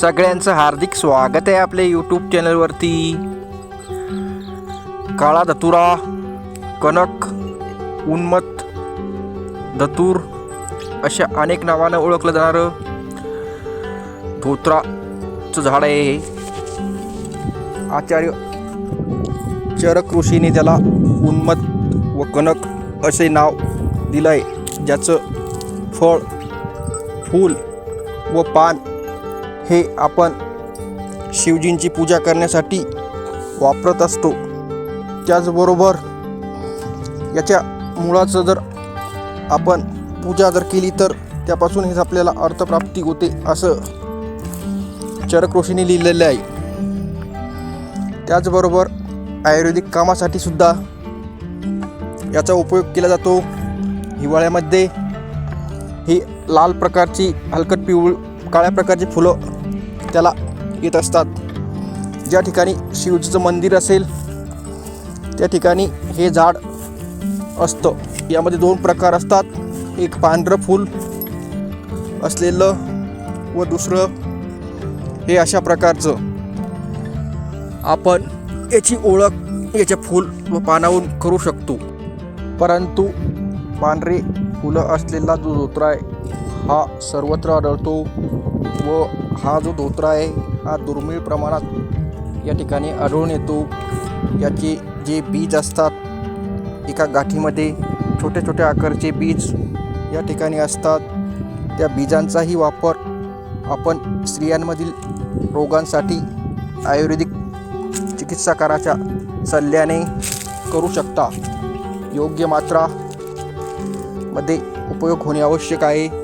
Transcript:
सगळ्यांचं हार्दिक स्वागत आहे आपल्या यूट्यूब चॅनलवरती काळा धतुरा कनक उन्मत धतूर अशा अनेक नावानं ओळखलं जाणारं धोत्राचं झाड आहे हे. आचार्य चरक ऋषीने त्याला उन्मत व कनक असे नाव दिलं आहे ज्याचं फळ फूल व पान हे आपण शिवजींची पूजा करण्यासाठी वापरत असतो. त्याचबरोबर याच्या मुळाचं जर आपण पूजा जर केली तर त्यापासून हेच आपल्याला अर्थप्राप्ती होते असं चरक रोशीने लिहिलेलं आहे. त्याचबरोबर आयुर्वेदिक कामासाठी सुद्धा याचा उपयोग केला जातो. हिवाळ्यामध्ये ही लाल प्रकारची हलकट पिवळ काळ्या प्रकारची फुलं त्याला येत असतात. ज्या ठिकाणी शिवजीचं मंदिर असेल त्या ठिकाणी हे झाड असतं. यामध्ये दोन प्रकार असतात. एक पांढरं फूल असलेलं व दुसरं हे अशा प्रकारचं. आपण याची ओळख याच्या फूल व पानावरून करू शकतो. परंतु पांढरे फुलं असलेला जो धोत्रा आहे हा सर्वत्र आढळतो व हा जो धोत्रा आहे हा दुर्मिळ प्रमाणात या ठिकाणी आढळून येतो. याचे जे बीज असतात एका गाठीमध्ये छोट्या छोट्या आकारचे बीज या ठिकाणी असतात. त्या बीजांचाही वापर आपण स्त्रियांमधील रोगांसाठी आयुर्वेदिक चिकित्साकाराच्या सल्ल्याने करू शकता. योग्य मात्रामध्ये उपयोग होणे आवश्यक आहे.